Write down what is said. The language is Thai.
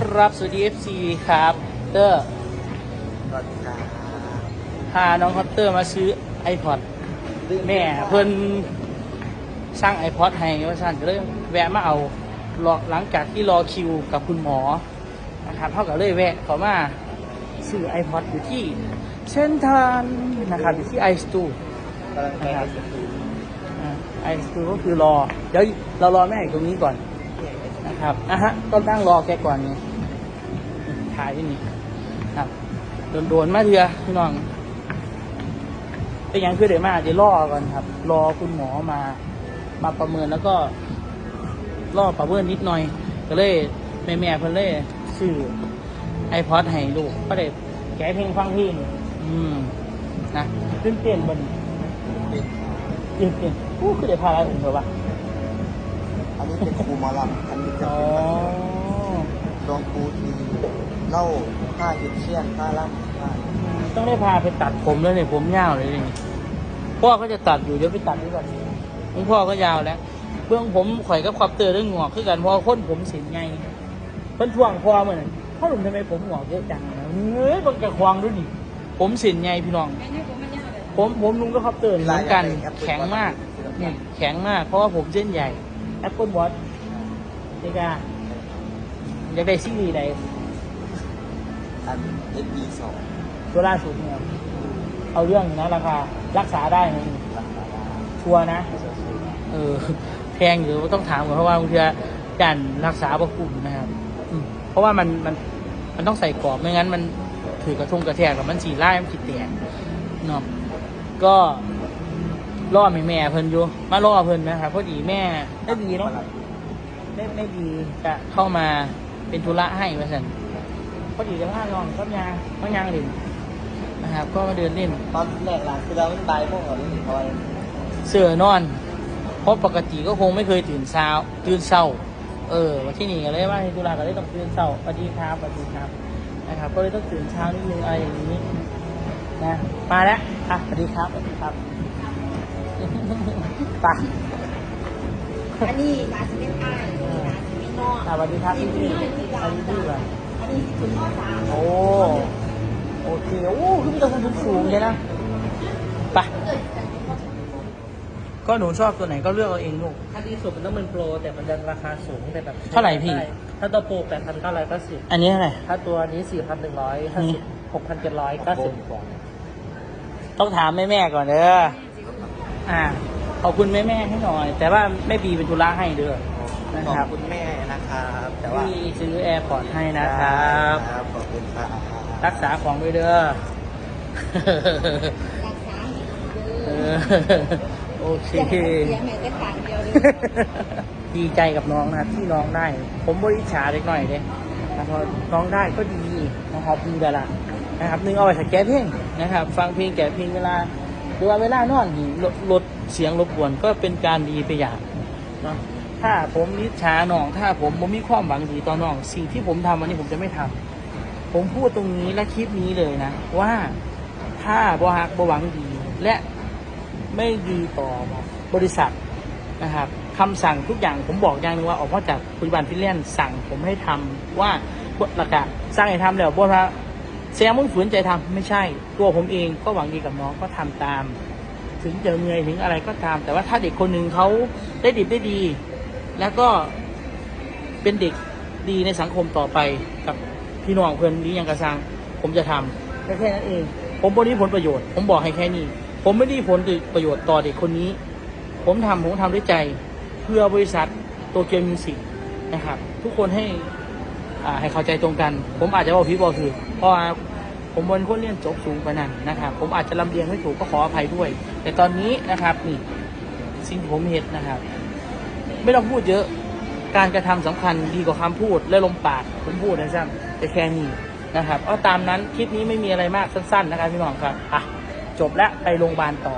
ครับ สวัสดี FC ครับเตอร์สวัสดีครับพาน้องคอปเตอร์มาซื้อ iPod แม่เพิ่นสร้าง iPod ให้ว่าสั่นก็เลยแวะมาเอารอหลังจากที่รอคิวกับคุณหมอนะครับเท่ากับเลยแวะเขามาซื้อ iPod อยู่ที่เซนทรันนะครับอยู่ที่ i s t o กำลังไปครับไอสตูก็คือรอ เดี๋ยวเรารอแม่อยู่ตรงนี้ก่อนนะครับอะฮะก็นั่งรอแกก่อนไง ถ่ายที่นี่ครับโดนๆมาเถือะพี่น้องเป็นยังคือเดี๋ยวมาเดี๋ยวรอก่อนครับ รอคุณหมอมา มาประเมินแล้วก็รอประเมินนิดหน่อย ก็เลยแม่แม่ๆเพิ่นเลยซื้อไอพอดให้ลูกก็ได้แกะเพลงฟังเพลงอืมนะตื่นเต้นบนจริงๆอู้คือได้พาอะไรผมเหรอวะอันนี้เป็นครูหมอลำอันนี้จะอ๋อเป็นรองครูที่ เล่าผ้ายึดเชี่ยนผ้าล่ำผ้าต้องได้พาไปตัดผมแล้วเนี่ยผมยาวเลยนี่พ่อก็จะตัดอยู่เดี๋ยวไปตัดด้วยกันคุณพ่อก็ยาวแล้วเบื้องผมข่อยกับความเตอร์เรื่องหงอกคือกันเพอคนผมสินไงเพิ่นท่วงพ่อเหมือนพ่อหนุ่มทำไมผมหงอกเยอะจังเฮ้ยบังกะควางด้วยดิผมสินไงพี่น้อง ผมผมลุงก็ครับเตอร์เหมือนกันแข็งมากเนี่ยแข็งมากเพราะว่าผมเส้นใหญ่แอปเปิลวอทเด็กาอยากได้ซีรีส์ใด อันเอ็ดีสองตัวล่าสุดเนี่ยเอาเรื่องอยู่นะราคารักษาได้นะราคาล้านชัวร์นะ เออแพงอยู่ต้องถามก่อนเพราะว่าบางทีการรักษาบกลุ่มนะครับอืมเพราะว่ามันมันมันต้องใส่กรอบไม่งั้น มันถือกระทงกระแทกกับมันสีไล่มันขีดแตกเนาะก็ล่อแม่แม่เพิ่นอยู่มาล่อเพิ่นนะครับพอดีแม่ได้ดีเนาะได้ได้ดีจะเข้ามาเป็นธุระให้มาสันพ อดีจะพาลองก็ยางก็ยางหลินนะครับ ก็มาเดินเล่นตอนแรกหลานคือเราไม่ตายพวกเราเลยเพราะว่าเสือนอนเพราะปกติก็คงไม่เคยตื่นเช้า ตื่นเช้า เออวันที่นี่ก็เลยว่าให้ตุลาก็เลยต้องตื่นเช้าสวัสดีครับสวัสดีครับนะครับ ก็เลยต้องตื่นเช้านิดนึงอะไรอย่างนี้นะมาแล้วอะสวัสดีครับสวัสดีครับไปอันนี้นาซิเมนไออันนี้นาซิเมนนอกสวัสดีครับพี่พี่สวัสดีพี่ ก่อนอันนี้คือข้อสามโอ้ โอเค โอ้ขึ้นไปตรงสูงๆเลยนะไปก็หนูชอบตัวไหนก็เลือกเอาเองลูก ถ้าดีสุดมันต้องเป็นโปร แต่มันจะราคาสูงแต่แบบเท่าไหร่พี่ ด้ถ้าตัวโปรแปดพันเก้าร้อยเก้าสิบอันนี้เท่าไหร่ถ้าตัวนี้สี่พันหนึ่งร้อยห้านี่สิบหกพันเจ็ดร้อยเก้าสิบต้องถามแม่แม่ๆก่อนเด้อ อ่า ขอบคุณแม่แม่ๆให้หน่อย แต่ว่าแม่บีเป็นธุระให้เด้อ นะขอบครับ คุณแม่นะครับ แต่ว่าที่ซื้อแอร์พอร์ตให้นะครับ ครับ ขอบคุณครับรักษาของด้วยเด้อ รักษาเออโอเค เสียแม่แต่ขางเดียวเลยดีใจกับน้องนะครับที่น้องได้ ผมบริจาเล็กหน่อยเลยนะครับพอน้องได้ก็ดีนะครับดีแล้วล่ะนะครับหนึงเอาไปถักแก้เพลงนะครับ ฟังเพลงแก้เพลงเวลาหรือว่าเวลานอนนี่ลดลดเสียงรบกวนก็เป็นการดีไปอย่างเนาะ ถ้าผมนิชาน้อง ถ้าผมผมมีความหวังดีต่อน้อง สิ่งที่ผมทำวันนี้ผมจะไม่ทำผมพูดตรงนี้และคลิปนี้เลยนะ ว่าถ้าบหักบหวังดีและไม่ดีต่อบริษัทนะครับคำสั่งทุกอย่างผมบอกอย่างหนึงว่าออกมาจากปัจจุบันฟิลแลนสั่งผมให้ทำว่าหลักกะสร้างให้ทำแล้วบ่ว่าเสียมึงฝืนใจทำไม่ใช่ ตัวผมเองก็หวังดีกับน้องก็ทำตาม ถึงจะเหนื่อยถึงอะไรก็ตาม แต่ว่าถ้าเด็กคนหนึ่งเขาได้ดีได้ดี แล้วก็เป็นเด็กดีในสังคมต่อไปกับพี่น้องเพื่อนหรือยังกระซังผมจะทำแค่แค่นั้นเอง ผมไม่ได้ผลประโยชน์ ผมบอกให้แค่นี้ ผมไม่ได้ผลประโยชน์ต่อเด็กคนนี้ ผมทำผมทำด้วยใจเพื่อบริษัทโตเกียวมิวสิกนะครับ ทุกคนให้อ่าให้เข้าใจตรงกัน ผมอาจจะบอกพี่บอกคือเพราะว่าผมเป็นคนเรียนจบสูงกว่านั้นนะครับ ผมอาจจะลำเลียงไม่ถูกก็ขออภัยด้วย แต่ตอนนี้นะครับนี่สิ่งที่ผมเห็นนะครับ ไม่ต้องพูดเยอะ การกระทำสำคัญดีกว่าคำพูดและลมปากผมพูดนะจ๊ะแต่แค่นี้นะครับเอาตามนั้นคลิปนี้ไม่มีอะไรมากสั้น ๆ นะครับพี่น้องครับอะจบแล้วไปโรงพยาบาลต่อ